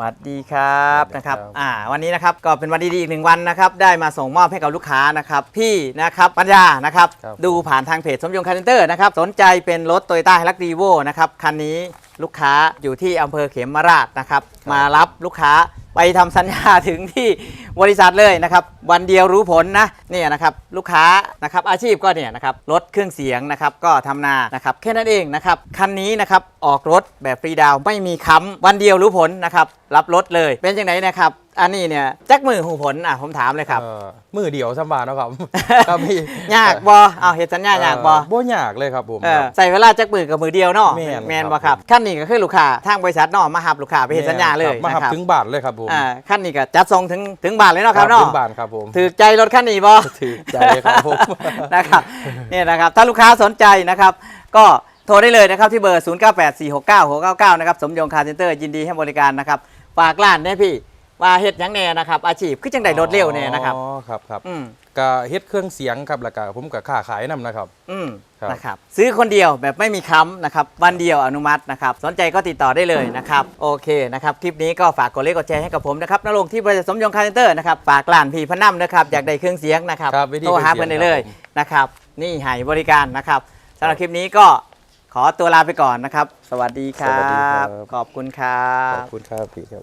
สวัสดีครับสวัสดีนะคครัรับบอ่าวันนี้นะครับก็เป็นวันดีๆอีกหนึ่งวันนะครับได้มาส่งมอบให้กับลูกค้านะครับพี่นะครับปัญญานะครับครับ ดูผ่านทางเพจสมยงคาร์เซนเตอร์นะครับสนใจเป็นรถโตโยต้าไฮรักดีโวนะครับคันนี้ลูกค้าอยู่ที่อำเภอเขมราชนะครับมารับลูกค้า ไปทำสัญญาถึงที่บริษัทเลยนะครับ วันเดียวรู้ผลนะเนี่ยนะครับลูกค้านะครับอาชีพก็เนี่ยนะครับรถเครื่องเสียงนะครับก็ทำนานะครับแค่นั้นเองนะครับคันนี้นะครับออกรถแบบฟรีดาวไม่มีค้ำวันเดียวรู้ผลนะครับรับรถเลยเป็นยังไงนะครับ อันนี้เนี่ยแจ็คมือหูผลอะผมถามเลยครับ เอ่อมือเดียวสำบานเนาะครับ ครับพี่ยากบอเอาเห็ดสัญญายากบอเบ่ยากเลยครับผมเออใส่เวลาจักมือกับมือเดียวเนาะแม่นแมนครับบ่ครับขั้นนี้ก็คือลูกค้าทางบริษัทเนาะมาหับลูกค้าไปเห็นสัญญาเลยมานะหับครับถึงบาทเลยครับผมอ่าขั้นนี้ก็จัดส่งถึงถึงบ้านเลยเนาะครับถึเนาะงบาทครับผมถือใจรถขั้นนี้บ่ถือใจครับผม นะครับเนี่ยนะครับถ้าลูกค้าสนใจนะครับ ก็โทรได้เลยนะครับ ที่เบอร์ 0984696699 นะครับ สมยงคาร์เซ็นเตอร์ยินดีให้บริการนะครับ ฝากร้านได้พี่ ว่าเฮ็ดหยังแน่นะครับ อาชีพคือจังไดรถเร็วแน่นะครับ อ๋อครับครับอืมก็เฮ็ดเครื่องเสียงครับแล้วก็ผมก็ค้าขายนํนะครับ อืมครับ นะครับ ซื้อคนเดียวแบบไม่มีค้ำนะครับ วันเดียวอนุมัตินะครับ สนใจก็ติดต่อได้เลยนะครับ โอเคนะครับ คลิปนี้ก็ฝากกดไลค์กดแชร์ให้กับผมนะครับนรงค์ที่บริษัทสมยงคาร์เซนเตอร์นะครับ ฝากร้านพี่พนัมนะครับ อยากได้เครื่องเสียงนะครับ ครับวิธีโทรหาเครื่เพื่อองนเสียงได้เลยครับผมนะครับ นี่ให้บริการนะครับสำหรับคลิปนี้ก็ขอตัวลาไปก่อนนะครับ สวัสดีครัสวัสดีครับบขอบคุณครัขบ อบคุณครับพี่ครับ